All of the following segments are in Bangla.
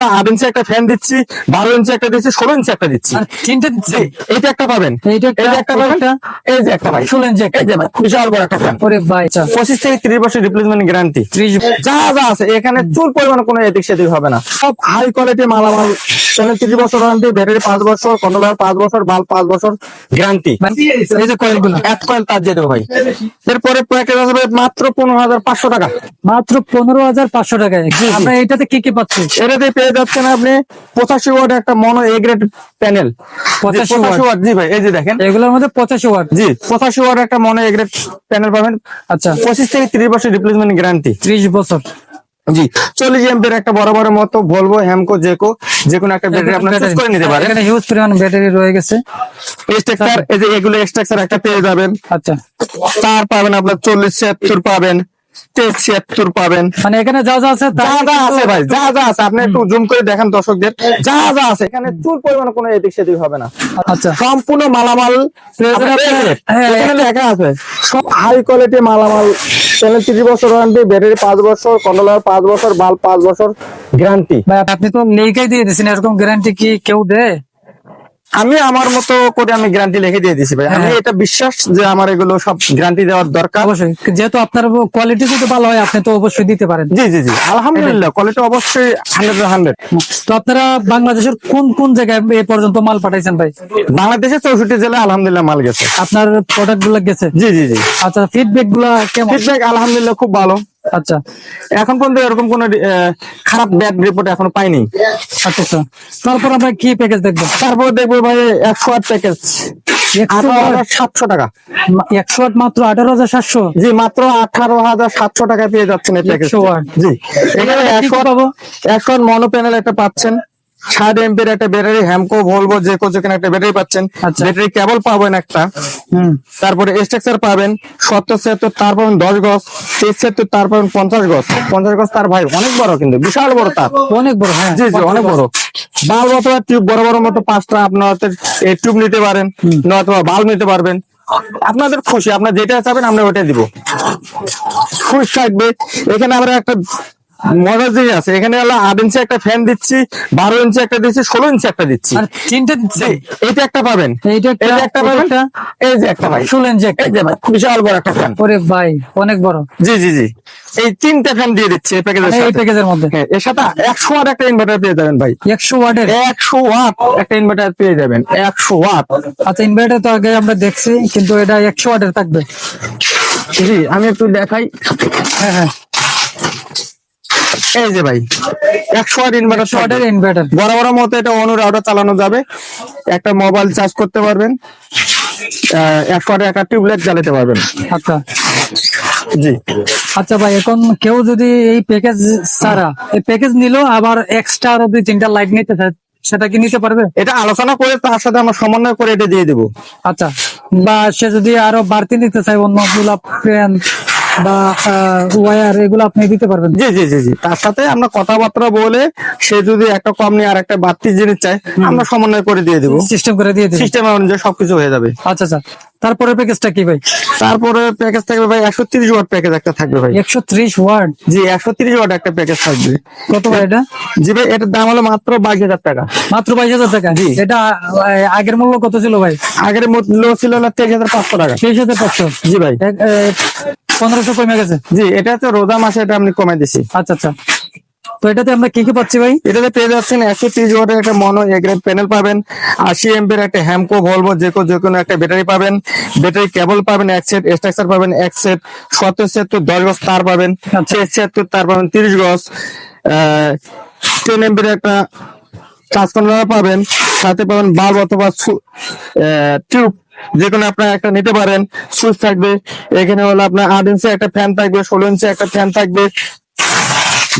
আট ইঞ্চি একটা ফ্যান দিচ্ছি বারো ইঞ্চি একটা দিচ্ছি ষোলো ইঞ্চি একটা দিচ্ছি। আর তিনটে দিচ্ছে। একটা পাবেন। এইটা একটা, এই যে একটা পাবেন। এই যে একটা ভাই। ষোলো ইঞ্চি একটা। ভাই বিশাল বড় একটা ফ্যান ওরে ভাই পঁচিশ থেকে ত্রিশ বছর রিপ্লেসমেন্ট গ্যারান্টি ত্রিশ যা যা আছে এখানে চুল পরিমাণ কোনো এদিক সেদিক হবে না। সব হাই কোয়ালিটি মালামাল ত্রিশ বছর ওয়ারেন্টি ব্যাটারি পাঁচ বছর কন্ট্রোলার পাঁচ বছর বাল্ব পাঁচ বছর গ্যারান্টি এই যে কয়েলগুলো এক কয়েল তার দিয়ে দেবো ভাই। এরপরে প্যাকেজ আসবে মাত্র পনেরো হাজার পাঁচশো টাকা। মাত্র পনেরো হাজার পাঁচশো টাকায়। আমরা এইটাতে কি কি পাচ্ছি? এটাতে পেয়ে যাচ্ছেন আপনি পঁচাশি ওয়াট একটা মনো এ গ্রেড প্যানেল 85 পঁচাশি ওয়াট। জি ভাই এই যে দেখেন। এগুলোর মধ্যে পঁচাশি ওয়াট। জি পঁচাশি ওয়াট একটা মনো এ গ্রেড প্যানেল পাবেন। আচ্ছা। পঁচিশ থেকে ত্রিশ বছর রিপ্লেসমেন্ট গ্যারান্টি ত্রিশ বছর। জি চল্লিশ এমপের একটা বড় বড় মতো বলব হ্যামকো জেকো যে কোনো একটা ব্যাটারি আপনার চুজ করে নিতে পারেন। এখানে হিউজ পরিমাণ ব্যাটারি রয়ে গেছে। স্ট্রাকচার এই যে এগুলো স্ট্রাকচার একটা পেয়ে যাবেন। আচ্ছা। তার পাবেন আপনার চল্লিশ ছিয়াত্তর পাবেন। ছিয়াত্তর পাবেন। মানে এখানে যা যা আছে যা যা আছে ভাই যা যা আছে আপনি একটু জুম করে দেখেন দর্শকদের। যা যা আছে এখানে চুল পরিমাণ কোনো এদিক সেদিক হবে না। আচ্ছা। সম্পূর্ণ মালামাল হ্যাঁ, এখানে লেখা আছে সব হাই কোয়ালিটি মালামাল ত্রিশ বছর ওয়ারেন্টি ব্যাটারি পাঁচ বছর কন্ট্রোলার পাঁচ বছর বাল্ব পাঁচ বছর গ্যারান্টি আপনি তো লেখাই দিয়ে দিচ্ছেন এরকম গ্যারান্টি কি কেউ দেয়? আমি আমার মতো করে আমি গ্যারান্টি লিখে দিয়ে দিছি ভাই। আমি হ্যাঁ। এটা বিশ্বাস যে আমার এগুলো সব গ্যারান্টি দেওয়ার দরকার। অবশ্যই। যেহেতু আপনার কোয়ালিটি যদি ভালো হয় আপনি তো অবশ্যই দিতে পারেন। জি জি জি। আলহামদুলিল্লাহ কোয়ালিটি অবশ্যই হান্ড্রেড হান্ড্রেড তো আপনারা বাংলাদেশের কোন কোন জায়গায় এ পর্যন্ত মাল পাঠাইছেন ভাই? বাংলাদেশের চৌষট্টি জেলায় আলহামদুলিল্লাহ মাল গেছে। আপনার প্রোডাক্টগুলা গেছে? জি জি জি। আচ্ছা ফিডব্যাকগুলা কেমন? ফিডব্যাক আলহামদুলিল্লাহ খুব ভালো। আচ্ছা এখন পর্যন্ত এরকম কোন খারাপ ব্যাড রিপোর্ট এখনও পাইনি? আচ্ছা আচ্ছা। তারপর আমরা কি প্যাকেজ দেখব? তারপর দেখব ভাই একশো আট প্যাকেজ আঠারো হাজার সাতশো টাকা। একশো আট মাত্র আঠারো হাজার সাতশো? জি মাত্র আঠারো হাজার সাতশো টাকা পেয়ে যাচ্ছেন এই প্যাকেজ। জি এখানে একশো পাবো? একশো মনো প্যানেল একটা পাচ্ছেন। ষাট এমপির একটা ব্যাটারি হ্যামকো ভলভো যে যেখানে একটা ব্যাটারি পাচ্ছেন। আচ্ছা। ব্যাটারি কেবল পাবেন একটা। তারপরে স্ট্রাকচার পাবেন সত্তর ছিয়াত্তর তার পাবেন দশ গজ তেইশ ছিয়াত্তর তার পাবেন পঞ্চাশ গজ। পঞ্চাশ গজ তার ভাই অনেক বড় কিন্তু বিশাল বড় তার। অনেক বড় হ্যাঁ। জি জি অনেক বড়। বাল্ব অথবা টিউব বড় বড় মতো পাঁচটা আপনার টিউব নিতে পারেন অথবা বাল্ব নিতে পারবেন। আপনাদের খুশি আপনার যেটা চাবেন আমরা ওইটা দিব। খুশ থাকবে। এখানে আমরা একটা মজার জিনিস আছে। এখানে হলো আট ইঞ্চি একটা ফ্যান দিচ্ছি বারো ইঞ্চি একটা দিচ্ছি ষোলো ইঞ্চি একটা দিচ্ছি। তিনটে দিচ্ছে। জি, এইটা একটা পাবেন। এইটা একটা, যে পাবেন। এই যে একটা ভাই। ষোলো ইঞ্চি একটা। যে বিশাল বড় একটা ফ্যান ওরে ভাই অনেক বড়। জি জি জি। এই তিনটা ফ্যান দিয়ে দিচ্ছি এই প্যাকেজের মানে এই প্যাকেজের মধ্যে। হ্যাঁ, এর সাথে একশো ওয়াট একটা ইনভার্টার পেয়ে যাবেন ভাই। একশো ওয়াটের? একশো ওয়াট একটা ইনভার্টার পেয়ে যাবেন। একশো ওয়াট আচ্ছা ইনভার্টার তো আগে আমরা দেখছি কিন্তু এটা একশো ওয়াটের থাকবে। জি আমি একটু দেখাই। হ্যাঁ হ্যাঁ। এই যে ভাই একশো ওয়াট ইনভার্টার একশো ইনভার্টার বড় বড় মতো এটা অনু রাউটার চালানো যাবে। একটা মোবাইল চার্জ করতে পারবেন। একশো ওয়াটের একটা টিউবলাইট জ্বালাতে পারবেন। আচ্ছা। জি। আচ্ছা ভাই এখন কেউ যদি এই প্যাকেজ ছাড়া এই প্যাকেজ নিল আবার এক্সট্রা আরও দুই তিনটা লাইট নিতে চায় সেটা কি নিতে পারবে? এটা আলোচনা করে তার সাথে আমরা সমন্বয় করে এটা দিয়ে দেবো। আচ্ছা। বা সে যদি আরও বাড়তি নিতে চায় অন্যগুলা ফ্যান বা ওয়ার এগুলো আপনি দিতে পারবেন। জি জি জি জি। তার সাথে আমরা কথাবার্তা বলে সে যদি একটা কম নিয়ে আর একটা বাড়তি জিনিস চায় আমরা সমন্বয় করে দিয়ে দেবো। সিস্টেম করে দিয়ে দিবেন। সিস্টেম অনুযায়ী সবকিছু হয়ে যাবে। আচ্ছা আচ্ছা। তারপরে প্যাকেজটা কি ভাই? তারপরে প্যাকেজ থাকবে ভাই একশো তিরিশ ওয়াট প্যাকেজ একটা থাকবে ভাই। একশো ত্রিশ ওয়ার্ড জি একশো তিরিশ ওয়াট একটা প্যাকেজ থাকবে। কত ভাই এটা? জি ভাই এটার দাম হলো মাত্র বাইশ হাজার টাকা। মাত্র বাইশ হাজার টাকা? জি। এটা আগের মূল্য কত ছিল ভাই? আগের মূল্য ছিল তেইশ হাজার পাঁচশো টাকা। তেইশ হাজার পাঁচশো। জি ভাই। পনেরোশো কমে গেছে? জি এটা হচ্ছে রোজা মাসে এটা আমি কমাই দিছি। আচ্ছা আচ্ছা। তো এটাতে আমরা কি কি পাচ্ছি ভাই? এটাতে পেয়ে যাচ্ছেন একশো তিরিশ ওয়াটের একটা মনো এগ্রেড প্যানেল পাবেন আশি এমপের একটা হ্যামকো ভলভো যে কোনো যে কোনো একটা ব্যাটারি পাবেন ব্যাটারি কেবল পাবেন এক সেট স্ট্রাকচার পাবেন এক সেট সত্তর ছিয়াত্তর দশ গজ তার পাবেন আচ্ছা। ছিয়াত্তর তার পাবেন তিরিশ গজ টেন এমপের একটা চার্জ কন্ট্রোলার পাবেন সাথে পাবেন বাল্ব অথবা টিউব। যে কোনো আপনার একটা নিতে পারেন। সুইচ থাকবে এখানে হলো আপনার আট ইঞ্চি একটা ফ্যান থাকবে ষোলো ইঞ্চি একটা ফ্যান থাকবে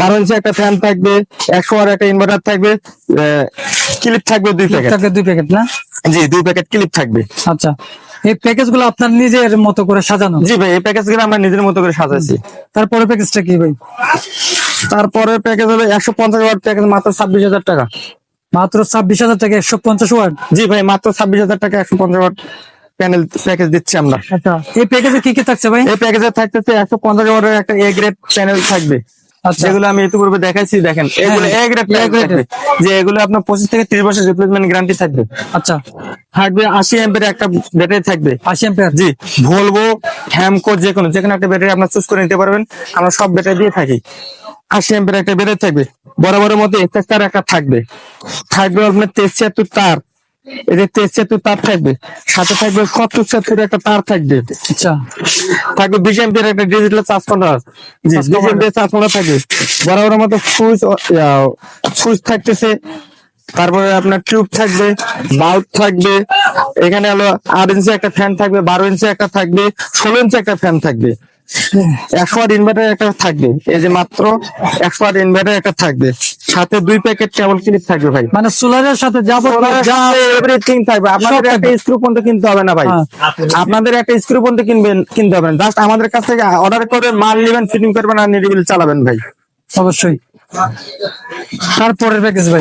বারো ইঞ্চি একটা ফ্যান থাকবে একশো আর একটা ইনভার্টার থাকবে ক্লিপ থাকবে দুই প্যাকেট টাকা দুই প্যাকেট না? জি দুই প্যাকেট ক্লিপ থাকবে। আচ্ছা এই প্যাকেজগুলো আপনার নিজের মতো করে সাজানো? জি ভাই এই প্যাকেজগুলো আমরা নিজের মতো করে সাজাইছি তারপরে প্যাকেজটা কি ভাই? তারপরে প্যাকেজ হলো একশো পঞ্চাশ ওয়াট প্যাকেজ মাত্র ছাব্বিশ হাজার টাকা। মাত্র ছাব্বিশ হাজার টাকা একশো পঞ্চাশ ওয়াট? জি ভাই মাত্র ছাব্বিশ হাজার টাকা একশো পঞ্চাশ ওয়াট প্যানেল প্যাকেজ দিচ্ছি আমরা। আচ্ছা এই প্যাকেজে কি কি থাকছে ভাই? এই প্যাকেজে থাকতেছে একশো পঞ্চাশ ওয়াটের একটা এ গ্রেড প্যানেল থাকবে। আচ্ছা। যেগুলো আমি ইতিপূর্বে দেখাইছি দেখেন। এগুলো হ্যাঁ, এক রেট এক থাকবে। যে এগুলো আপনার পঁচিশ থেকে ত্রিশ বছর রিপ্লেসমেন্ট গ্যারান্টি থাকবে। আচ্ছা। থাকবে আশি এমপের একটা ব্যাটারি থাকবে। আশি এম্পিয়ার জি ভলভো হ্যামকো যে কোনো যে কোনো একটা ব্যাটারি আপনার চুজ করে নিতে পারবেন। আমরা সব ব্যাটারি দিয়ে থাকি। আশি এমপের একটা ব্যাটারি থাকবে। বরাবরের মধ্যে এক্সেস তার একটা থাকবে। থাকবে আপনার তেইশ ছিয়াত্তর তার। এই যে তেইশ ছিয়াত্তর তার থাকবে। সাথে থাকবে সত্তর ছিয়াত্তর একটা তার থাকবে। আচ্ছা। থাকবে বিশ এমপিয়ার একটা ডিজিটাল চার্জ কন্ট্রোলার জি বিশ এমপিয়ার চার্জ কন্ট্রোলার থাকবে। বরাবরের মতো সুইচ সুইচ থাকতেছে। তারপরে আপনার টিউব থাকবে বাল্ব থাকবে। এখানে হলো আট ইঞ্চি একটা ফ্যান থাকবে বারো ইঞ্চি একটা থাকবে ষোলো ইঞ্চি একটা ফ্যান থাকবে। একশো আট ইনভার্টার একটা থাকবে। এই যে মাত্র একশো আট ইনভার্টার একটা থাকবে। সাথে দুই প্যাকেট কেবল ক্লিপ থাকবে ভাই। মানে সোলারের সাথে এভরিথিং থাকবে। আপনাদের একটা স্ক্রু পর্যন্ত কিনতে হবে না ভাই। হ্যাঁ। আপনাদের একটা স্ক্রু পর্যন্ত কিনবেন কিনতে হবে না। জাস্ট আমাদের কাছ থেকে অর্ডার করবেন মাল নেবেন ফিটিং করবেন আর নিরিবিল চালাবেন ভাই। অবশ্যই। তারপরের প্যাকেজ ভাই?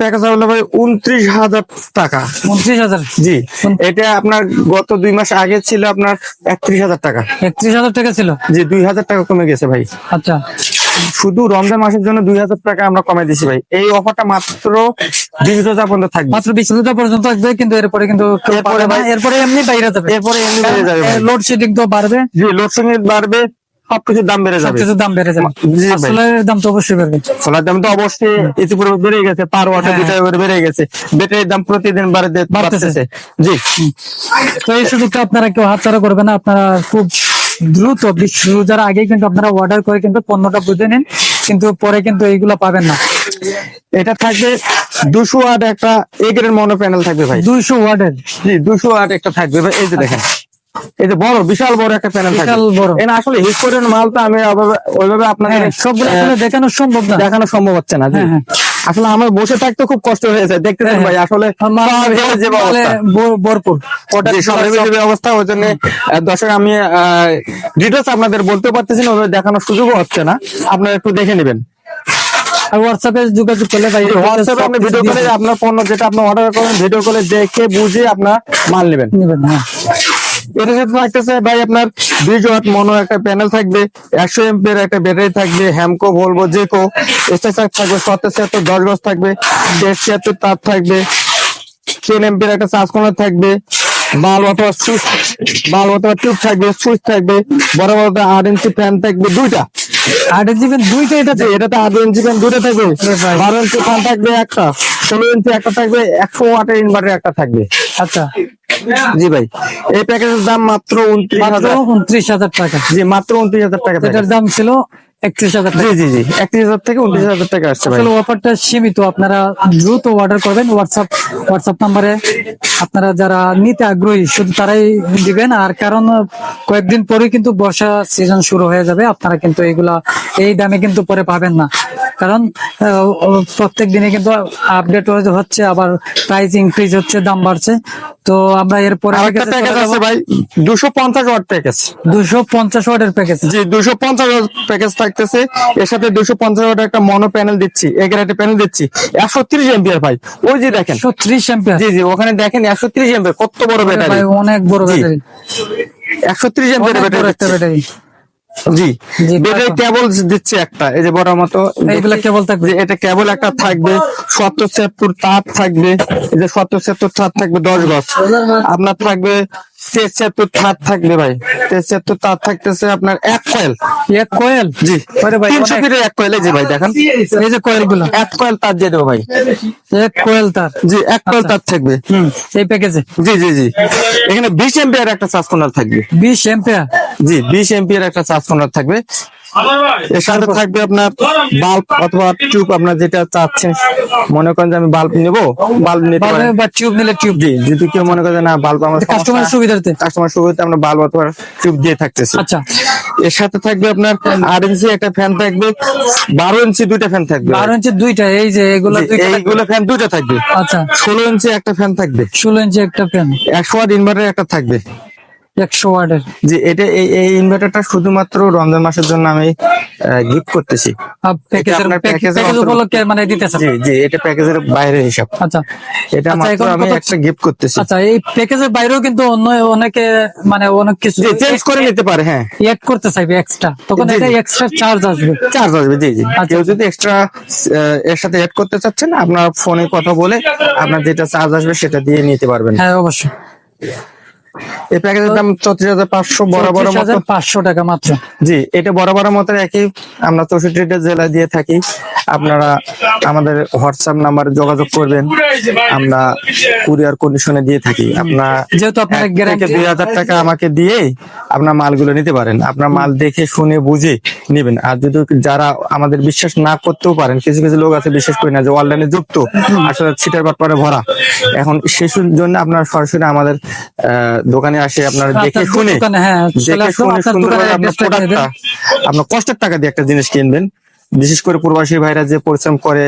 প্যাকেজ হলো ভাই উনত্রিশ হাজার টাকা। উনত্রিশ হাজার? জি। এটা আপনার গত দুই মাস আগে ছিল আপনার একত্রিশ হাজার টাকা। একত্রিশ হাজার টাকা ছিল? জি দুই হাজার টাকা কমে গেছে ভাই। আচ্ছা। শুধু রমজান মাসের জন্য দুই হাজার টাকা আমরা কমে দিছি ভাই। এই অফারটা মাত্র বিশ হাজার পর্যন্ত থাকবে। মাত্র বিশ হাজার পর্যন্ত থাকবে কিন্তু এরপরে কিন্তু এরপরে এমনি বাইরে যাবে। এরপরে এমনি বেড়ে যাবে লোডশেডিং তো বাড়বে। জি লোডশেডিং বাড়বে। সবকিছুর দাম বেড়ে যাবে। সবকিছুর দাম বেড়ে যাবে। সোলারের দাম তো অবশ্যই বেড়বে সোলার দাম তো অবশ্যই ইতিপূর্বে বেড়ে গেছে পার ওয়াটে হ্যাঁ। দুটা করে বেড়ে গেছে। ব্যাটারির দাম প্রতিদিন বাড়তেছে। জি। তো এই সুযোগটা আপনারা কেউ হাতছাড়া করবেন না আপনারা খুব দ্রুত বিশ্ব রোজার আগে কিন্তু আপনারা অর্ডার করে কিন্তু পণ্যটা বুঝে নিন কিন্তু পরে কিন্তু এইগুলো পাবেন না। এটা থাকবে দুশো ওয়াট একটা এগের মনো প্যানেল থাকবে ভাই। দুইশো ওয়ার্ডের জি দুশো ওয়াট একটা থাকবে ভাই এই যে দেখেন। এই যে বড় বিশাল বড় একটা প্যানেল থাকবে। বিশাল বড়। এটা আসলে হিস্টোরিয়ান মাল তো আমি ওইভাবে- আপনাদের হ্যাঁ সবগুলো আহ, দেখানো সম্ভব না। দেখানো সম্ভব হচ্ছে না হ্যাঁ, হ্যাঁ। আসলে আমার বসে থাকতে খুব কষ্ট হয়েছে দেখতেছেন হ্যাঁ, ভাই আসলে যে ভরপুর। অবস্থা ওই জন্য দর্শক আমি ডিটেলস আপনাদের বলতে পারতেছি না ওইভাবে দেখানোর সুযোগও হচ্ছে না। আপনারা একটু দেখে নেবেন। আর হোয়াটসঅ্যাপে যোগাযোগ করলে ভাই হোয়াটসঅ্যাপে আপনি ভিডিও কলে আপনার পণ্য যেটা আপনি অর্ডার করেন ভিডিও কলে দেখে বুঝে আপনার মাল নেবেন। নেবেন হ্যাঁ। এটার সাথে থাকতেছে ভাই আপনার দুই ওয়াট মনো একটা প্যানেল থাকবে একশো এমপির একটা ব্যাটারি থাকবে হ্যামকো বলব যে কো এসএসআর থাকবে সত্তর ছিয়াত্তর দশ গজ থাকবে দেড় ছিয়াত্তর তার থাকবে টেন এমপির একটা চার্জ কর্নার থাকবে বাল অথবা সুইচ বাল অথবা টিউব থাকবে সুইচ থাকবে বড় বড় আট ইঞ্চি ফ্যান থাকবে দুইটা। আট জিবি দুইটা এটা এটাতে আট ইঞ্চি ফ্যান দুইটা থাকবে। বারো ইঞ্চি ফ্যান থাকবে একটা ষোলো ইঞ্চি একটা থাকবে একশো ওয়াটের ইনভার্টার একটা থাকবে। আচ্ছা। জি ভাই এই প্যাকেজের দাম মাত্র উনত্রিশ হাজার। টাকা। জি মাত্র উনত্রিশ হাজার টাকা এটার দাম ছিল একত্রিশ হাজার জি জি জি। একত্রিশ হাজার থেকে উনত্রিশ হাজার টাকা আসছে ভাই। অফারটা সীমিত আপনারা দ্রুত অর্ডার করবেন। হোয়াটসঅ্যাপ হোয়াটসঅ্যাপ নাম্বারে আপনারা যারা নিতে আগ্রহী শুধু তারাই দিবেন। আর কারণ কয়েকদিন পরে কিন্তু বর্ষা সিজন শুরু হয়ে যাবে। আপনারা কিন্তু এইগুলা এই দামে কিন্তু পরে পাবেন না। কারণ প্রত্যেক দিনে কিন্তু আপডেট হচ্ছে আবার প্রাইস ইনক্রিজ হচ্ছে দাম বাড়ছে। তো আমরা এরপরে ভাই। দুশো পঞ্চাশ ওয়াট প্যাকেজ দুশো পঞ্চাশ ওয়াটের প্যাকেজ জি দুশো পঞ্চাশ প্যাকেজ থাকতেছে এর সাথে দুশো পঞ্চাশ ওয়াট একটা মনো প্যানেল দিচ্ছি এগারোটা প্যানেল দিচ্ছি। একশো ত্রিশ এমপিয়ার ভাই ওই যে দেখেন। একশো ত্রিশ এম্পিয়ার জি জি ওখানে দেখেন একশো ত্রিশ এমপিয়ার কত বড় ব্যাটারি অনেক বড় ব্যাটারি একশো ত্রিশ এমপিয়ার একটা ব্যাটারি জি জি, কেবল দিচ্ছে একটা এই যে বড় মতো। এইগুলা কেবল থাকবে। এটা কেবল একটা থাকবে সত্তর ছিয়াত্তর তার থাকবে এই যে সত্তর ছিয়াত্তর তার থাকবে দশ গজ। আপনার থাকবে তার থাকবে ভাই। তেইশ তার থাকতেছে আপনার এক কয়েল। এক কোয়েল? জি। ভাই, তিনশো ফিটের এক কয়েল জি ভাই দেখেন। এই যে কয়েলগুলো এক কয়েল তার দিয়ে দেবো ভাই। এক কোয়েল তার। জি এক কয়েল তার থাকবে। হুম এই প্যাকেজে? জি জি জি। এখানে বিশ এম্পিয়ার একটা চার্জ কোনার থাকবে। বিশ এম্পিয়ার? জি বিশ এম্পিয়ার একটা চার্জ কোনার থাকবে। এর সাথে থাকবে আপনার বাল্ব অথবা টিউব আপনার যেটা চাচ্ছেন মনে করেন যে আমি বাল্ব নেব বাল্ব নিতে পারেন। বা টিউব নিলে টিউব। জি যদি কেউ মনে করে না বাল্ব আমার কাস্টমারের সুবিধার্থে। কাস্টমার সুবিধা আমরা বাল্ব অথবা টিউব দিয়ে থাকতেছি। আচ্ছা। এর সাথে থাকবে আপনার আট ইঞ্চি একটা ফ্যান থাকবে বারো ইঞ্চি দুইটা ফ্যান থাকবে। বারো ইঞ্চি দুইটা এই যে এগুলো এইগুলো ফ্যান দুইটা থাকবে। আচ্ছা। ষোলো ইঞ্চি একটা ফ্যান থাকবে। ষোলো ইঞ্চি একটা ফ্যান একশো ওয়াট ইনভার্টার একটা থাকবে। একশো ওয়ার্ডের জি এটা এই এই ইনভার্টারটা শুধুমাত্র রমজান মাসের জন্য আমি গিফট করতেছি। প্যাকেজের প্যাকেজ উপলক্ষে মানে দিতেছেন? জি জি এটা প্যাকেজের বাইরে হিসাব। আচ্ছা। এটা আচ্ছা, মাত্র আমি একটা গিফট করতেছি। আচ্ছা এই প্যাকেজের বাইরেও কিন্তু অন্য অনেকে মানে অনেক কিছু চেঞ্জ করে নিতে পারে হ্যাঁ। এড করতে চাইবে এক্সট্রা তখন এটা এক্সট্রা চার্জ আসবে। চার্জ আসবে জি জি। আচ্ছা। কেউ যদি এক্সট্রা এর সাথে এড করতে চাচ্ছেন আপনার ফোনে কথা বলে আপনার যেটা চার্জ আসবে সেটা দিয়ে নিতে পারবেন। হ্যাঁ অবশ্যই। এই প্যাকেজের দাম চৌত্রিশ হাজার পাঁচশো বড় বড় মতো পাঁচশো টাকা মাত্র। জি এটা বড় বড় মতো একই। আমরা চৌষট্টিটা জেলা দিয়ে থাকি। আপনারা আমাদের হোয়াটসঅ্যাপ নাম্বারে যোগাযোগ করবেন। আমরা কুরিয়ার কন্ডিশনে দিয়ে থাকি। আপনার যেহেতু আপনার দুই হাজার টাকা আমাকে দিয়ে আপনার মালগুলো নিতে পারেন। আপনার মাল দেখে শুনে বুঝে নেবেন। আর যদি যারা আমাদের বিশ্বাস না করতেও পারেন কিছু কিছু লোক আছে বিশ্বাস করি না যে অনলাইনে যুক্ত আসলে ছিটার বাটপারে ভরা। এখন শিশুর জন্য আপনার সরাসরি আমাদের আহ, দোকানে আসে আপনার দেখে শুনে দোকানে, হ্যাঁ, দেখে শুনে আপনার প্রোডাক্টটা আপনার কষ্টের টাকা দিয়ে একটা জিনিস কিনবেন। বিশেষ করে প্রবাসী ভাইরা যে পরিশ্রম করে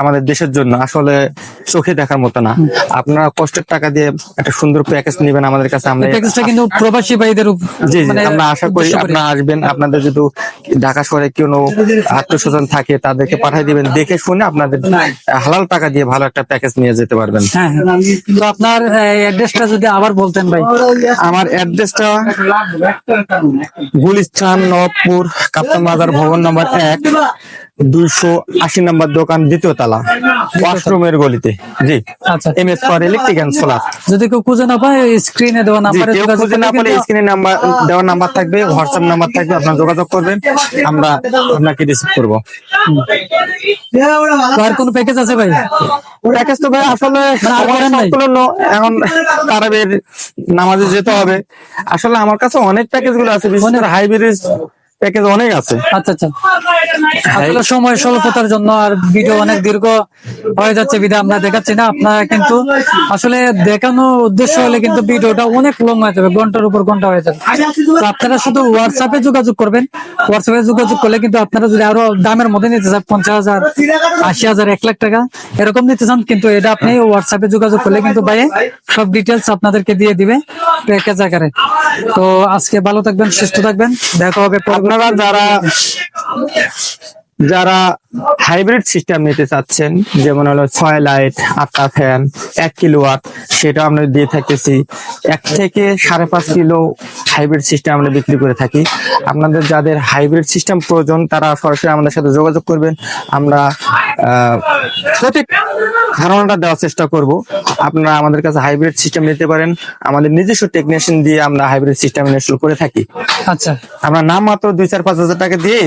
আমাদের দেশের জন্য আসলে চোখে দেখার মতো না। আপনারা কষ্টের টাকা দিয়ে একটা সুন্দর প্যাকেজ নেবেন আমাদের কাছে আমরা প্যাকেজটা কিন্তু প্রবাসী ভাইদের জি জি মানে আমরা আশা করি আপনারা আসবেন আপনাদের যদি ঢাকা শহরে কোনো আত্মস্বজন থাকে তাদেরকে পাঠিয়ে দিবেন দেখে শুনে আপনাদের হালাল টাকা দিয়ে ভালো একটা প্যাকেজ নিয়ে যেতে পারবেন। হ্যাঁ হ্যাঁ। তো আপনার অ্যাড্রেসটা যদি আবার বলতেন ভাই। আমার অ্যাড্রেসটা গুলিস্তান নবপুর কাপ্তান বাজার ভবন নম্বর এক। দুইশো আশি নম্বর দোকান দ্বিতীয় তালা ওয়াশরুমের গলিতে। জি আচ্ছা। M S for electric solar যদি কেউ খুঁজে না পায় স্ক্রিনে দেওয়া নাম্বারে কেউ খুঁজে না পেলে স্ক্রিনে নাম্বার দেওয়ার নাম্বার থাকবে হোয়াটসঅ্যাপ নাম্বার থাকবে আপনার যোগাযোগ করবেন আমরা আপনাকে রিসিভ করব। আর কোনো প্যাকেজ আছে ভাই? প্যাকেজ তো ভাই আসলে মানে এখন তারাবের নামাজে যেতে হবে। আসলে আমার কাছে অনেক প্যাকেজগুলো আছে বিশেষ করে হাইব্রিড প্যাকেজ অনেক আছে। আচ্ছা আচ্ছা। আসলে সময় স্বল্পতার জন্য আর ভিডিও অনেক দীর্ঘ হয়ে যাচ্ছে আমরা দেখাচ্ছি না। আপনারা কিন্তু আসলে দেখানো উদ্দেশ্য হলে কিন্তু ভিডিওটা অনেক লং হয়ে যাবে, ঘণ্টার উপর ঘণ্টা হয়ে যাবে। তো আপনারা শুধু হোয়াটসঅ্যাপে যোগাযোগ করবেন। হোয়াটসঅ্যাপে যোগাযোগ করলে কিন্তু আপনারা যদি আরও দামের মধ্যে নিতে চান, পঞ্চাশ হাজার, আশি হাজার, এক লাখ টাকা, এরকম নিতে চান, কিন্তু এটা আপনি হোয়াটসঅ্যাপে যোগাযোগ করলে কিন্তু ভাই সব ডিটেলস আপনাদেরকে দিয়ে দিবে প্যাকেজ আকারে। তো আজকে ভালো থাকবেন, সুস্থ থাকবেন। দেখা হবে আপনারা যারা যারা হাইব্রিড সিস্টেম নিতে চাচ্ছেন যেমন হলো ছয় লাইট আটটা ফ্যান এক কিলো ওয়াট সেটা আমরা দিয়ে থাকতেছি এক থেকে সাড়ে পাঁচ কিলো হাইব্রিড সিস্টেম আমরা বিক্রি করে থাকি। আপনাদের যাদের হাইব্রিড সিস্টেম প্রয়োজন তারা সরাসরি আমাদের সাথে যোগাযোগ করবেন। আমরা সঠিক ধারণাটা দেওয়ার চেষ্টা করব। আপনারা আমাদের কাছে হাইব্রিড সিস্টেম নিতে পারেন। আমাদের নিজস্ব টেকনিশিয়ান দিয়ে আমরা হাইব্রিড সিস্টেম ইনস্টল করে থাকি। আচ্ছা। আমরা নাম মাত্র দুই চার পাঁচ হাজার টাকা দিয়ে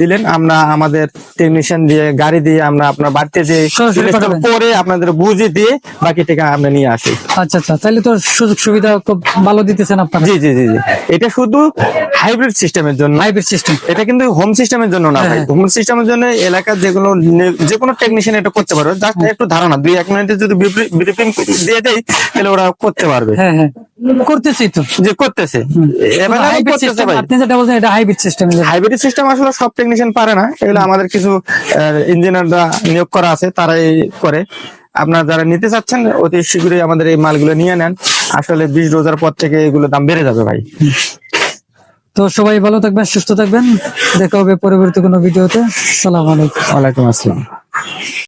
দিলেন। আমরা আমাদের টেকনিশিয়ান দিয়ে গাড়ি দিয়ে আমরা আপনার বাড়িতে যে। করে আপনাদের বুঝে দিয়ে বাকি টাকা আমরা নিয়ে আসি। আচ্ছা আচ্ছা। তাহলে তো সুযোগ সুবিধা খুব ভালো দিতেছেন আপনারা। জি জি জি জি। এটা শুধু হাইব্রিড সিস্টেমের জন্য। হাইব্রিড সিস্টেম এটা কিন্তু হোম সিস্টেমের জন্য না ভাই। হ্যাঁ। হোম সিস্টেমের জন্য এলাকার যেগুলো যে কোনো টেকনিশিয়ান এটা করতে পারবে। জাস্ট একটু ধারণা। দুই এক মিনিটে যদি ব্রিফিং দিয়ে দেয় তাহলে ওরা করতে পারবে। হ্যাঁ হ্যাঁ। করতেছি তো। যে করতেছে। এবার হাইব্রিড করতেছে সিস্টেম ভাই। আপনি যেটা বলছেন এটা হাইব্রিড সিস্টেম হাইব্রিড সিস্টেম আসলে সব টেকনিশিয়ান পারে না। এগুলো আমাদের কিছু ইঞ্জিনিয়াররা নিয়োগ করা আছে তারাই করে। আপনারা যারা নিতে চাচ্ছেন অতি শীঘ্রই আমাদের এই মালগুলো নিয়ে নেন। আসলে বিশ রোজার পর থেকে এগুলো দাম বেড়ে যাবে ভাই। তো সবাই ভালো থাকবেন সুস্থ থাকবেন। দেখা হবে পরবর্তী কোনো ভিডিওতে। সালাম আলাইকুম। ওয়ালাইকুম আসসালাম।